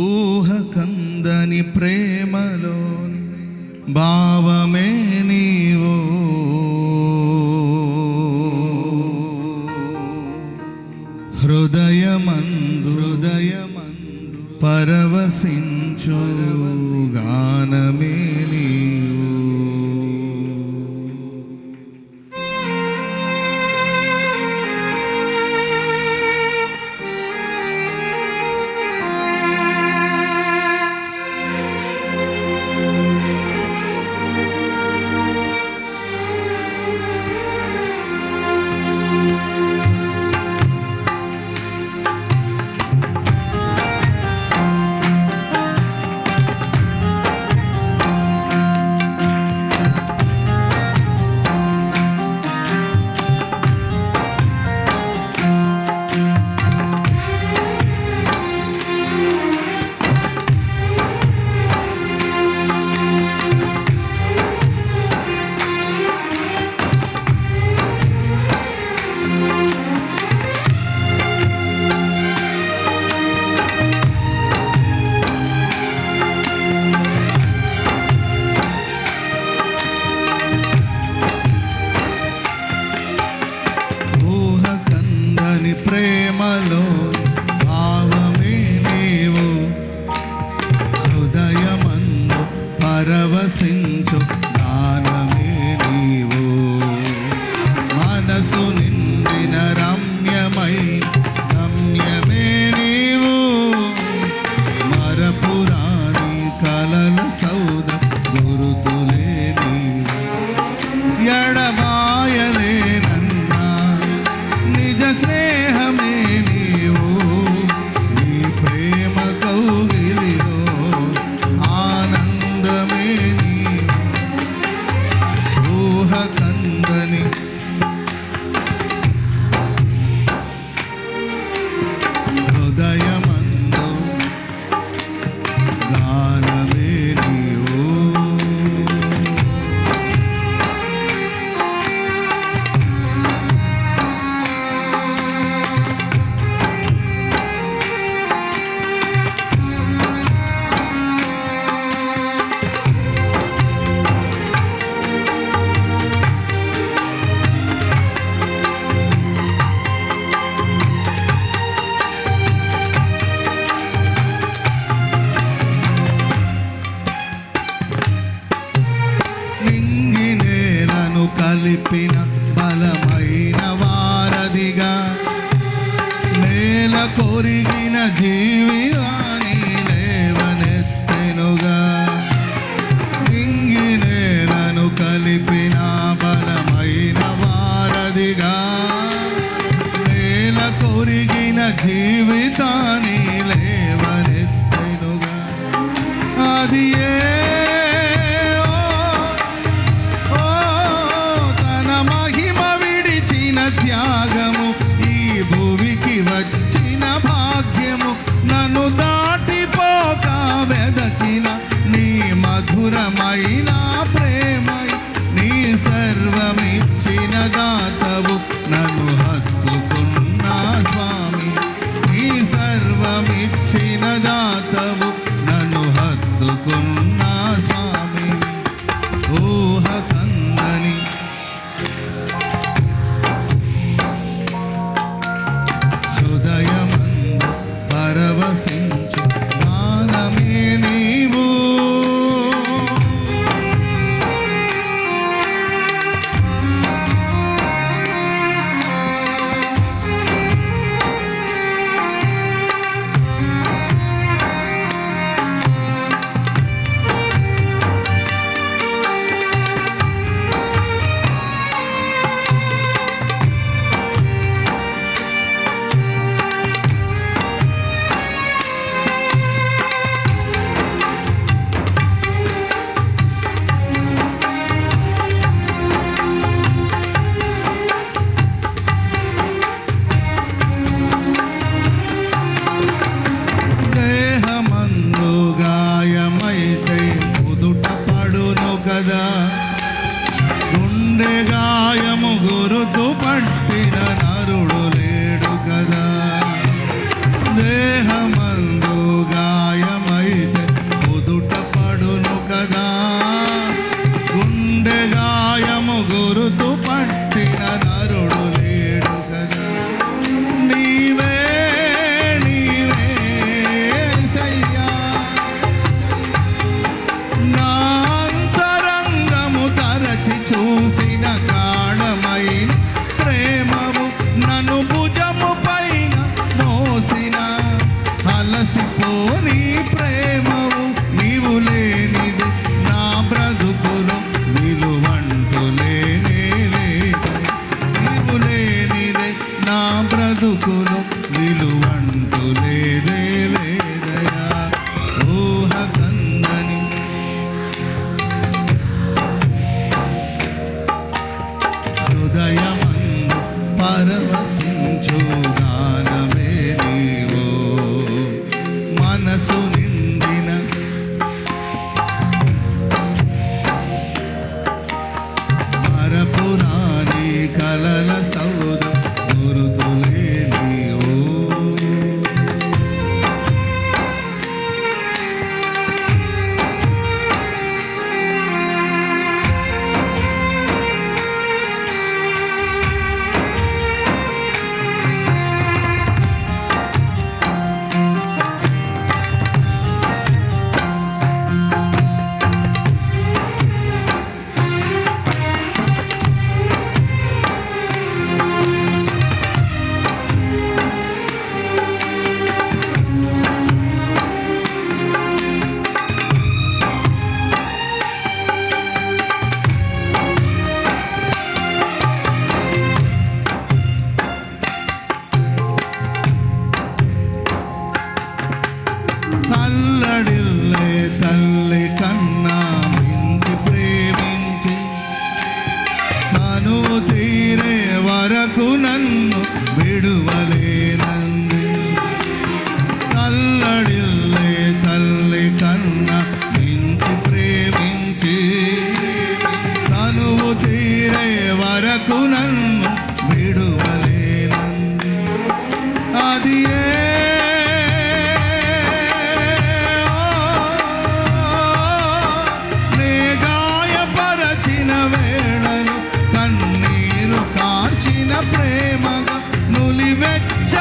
ఊహ కందని జీవితాన్ని లేవనెత్తెనుగా ప్రేమగా నులివెచ్చ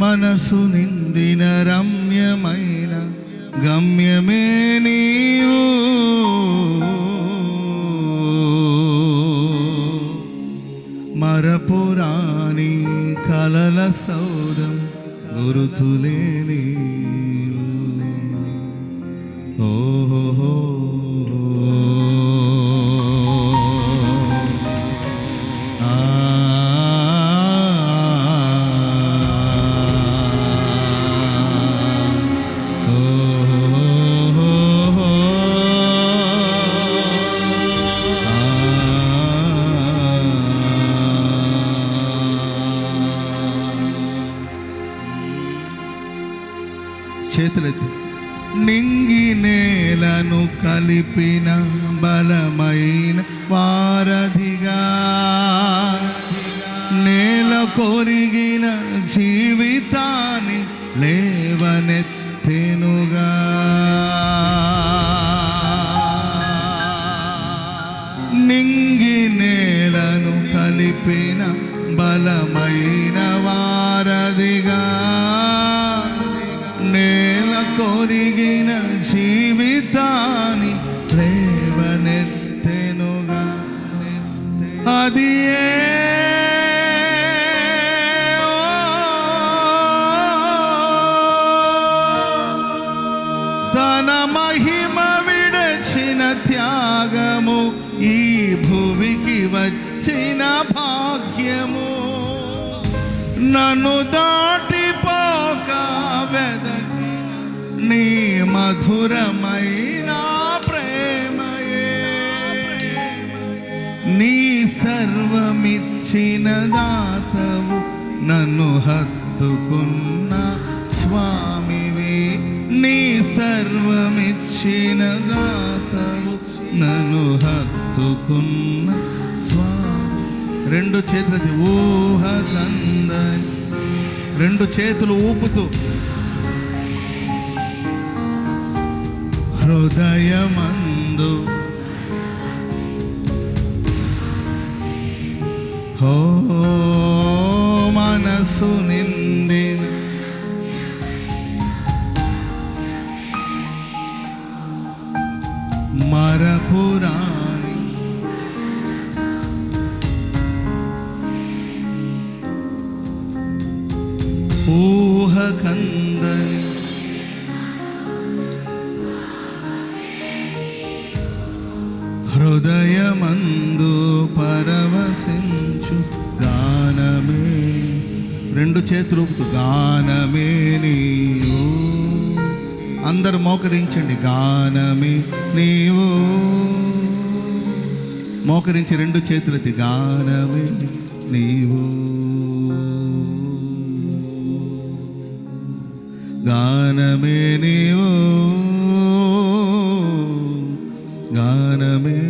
మనసు నిండిన రమ్యమైన గమ్యమే నీ బలమైన వారధిగా నేల కొరిగిన జీవితాన్ని రేవనెత్తెనుగా. అది ఏ నన్ను దాటిపోక వెదకి నీ మధురమైన ప్రేమయే. నీ సర్వమిచ్చిన దాతవు నన్ను హత్తుకున్న స్వామివే. నీ సర్వమిచ్చిన దాతవు నన్ను హత్తుకున్న స్వామి. రెండు చేతులది ఊహ కందని రెండు చేతులు ఊపుతూ హృదయమందు. హో మనసు నిండి మోకరించి రెండు చేతులెత్తి గానమే నీవు. గానమే నీవు. గానమే